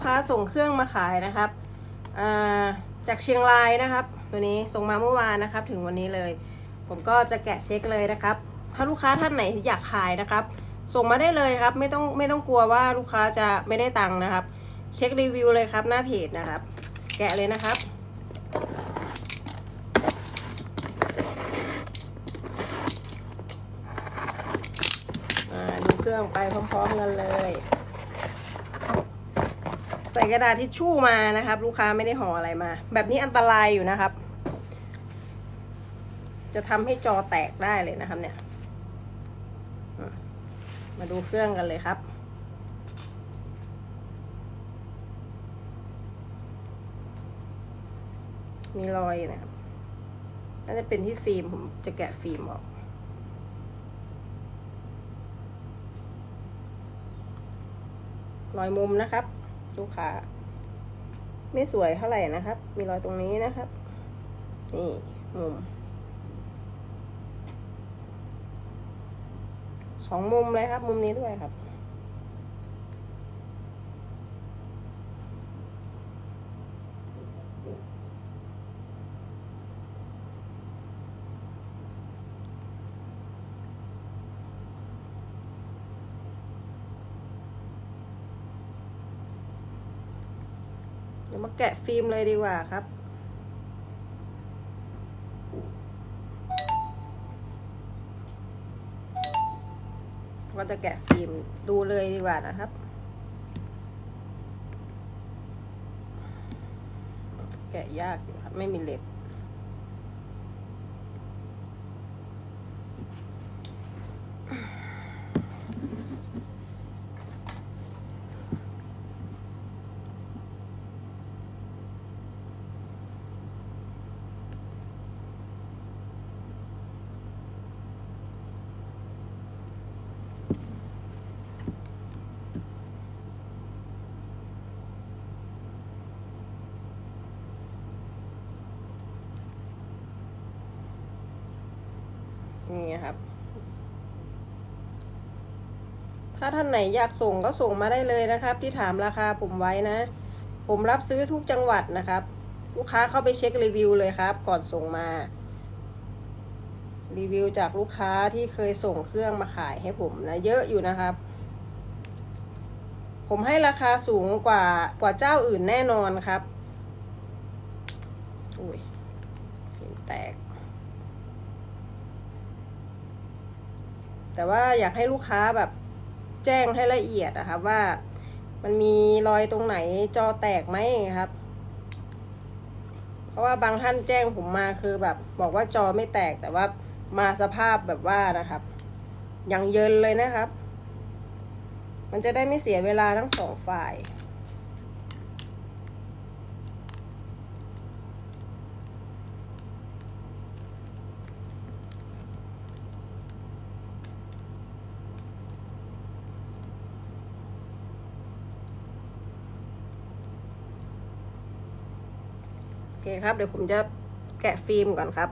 กค้าส่งเครื่องมาขายนะครับจากเชียงรายนะครับ ตัวนี้ส่งมาเมื่อวานนะครับ ถึงวันนี้เลย ผมก็จะแกะเช็คเลยนะครับ ถ้าลูกค้าท่านไหนอยากขายนะครับ ส่งมาได้เลยครับ ไม่ต้องไม่ต้องกลัวว่าลูกค้าจะไม่ได้ตังค์นะครับ เช็ครีวิวเลยครับ หน้าเพจนะครับ แกะเลยนะครับดูเครื่องไปพร้อมๆกันเลย ใส่กระดาษทิชชู่มานะครับ ลูกค้าไม่ได้ห่ออะไรมา แบบนี้อันตรายอยู่นะครับ จะทำให้จอแตกได้เลยนะครับ เนี่ย มาดูเครื่องกันเลยครับมีรอยนะครับน่าจะเป็นที่ฟิล์ม ผมจะแกะฟิล์มออก รอยมุมนะครับ ลูกค้าไม่สวยเท่าไหร่นะครับ มีรอยตรงนี้นะครับ นี่มุมสองมุมเลยครับ มุมนี้ด้วยครับ เดี๋ยวมาแกะฟิล์มเลยดีกว่าครับ ก็จะแกะฟิล์มดูเลยดีกว่านะครับแกะยากอยู่ครับ ไม่มีเล็บ นี่ครับ ถ้าท่านไหนอยากส่งก็ส่งมาได้เลยนะครับ ที่ถามราคาผมไว้นะ ผมรับซื้อทุกจังหวัดนะครับ ลูกค้าเข้าไปเช็ครีวิวเลยครับ ก่อนส่งมา รีวิวจากลูกค้าที่เคยส่งเครื่องมาขายให้ผมนะ เยอะอยู่นะครับ ผมให้ราคาสูงกว่ากว่าเจ้าอื่นแน่นอนครับอุ้ยฟิล์มแตก แต่ว่าอยากให้ลูกค้าแบบแจ้งให้ละเอียดนะคะว่ามันมีรอยตรงไหนจอแตกไหมครับ เพราะว่าบางท่านแจ้งผมมาคือแบบ บอกว่าจอไม่แตกแต่ว่ามาสภาพแบบว่านะครับยังเยินเลยนะครับ มันจะได้ไม่เสียเวลาทั้งสองฝ่าย โอเคครับ เดี๋ยวผมจะแกะฟิล์มก่อนครับ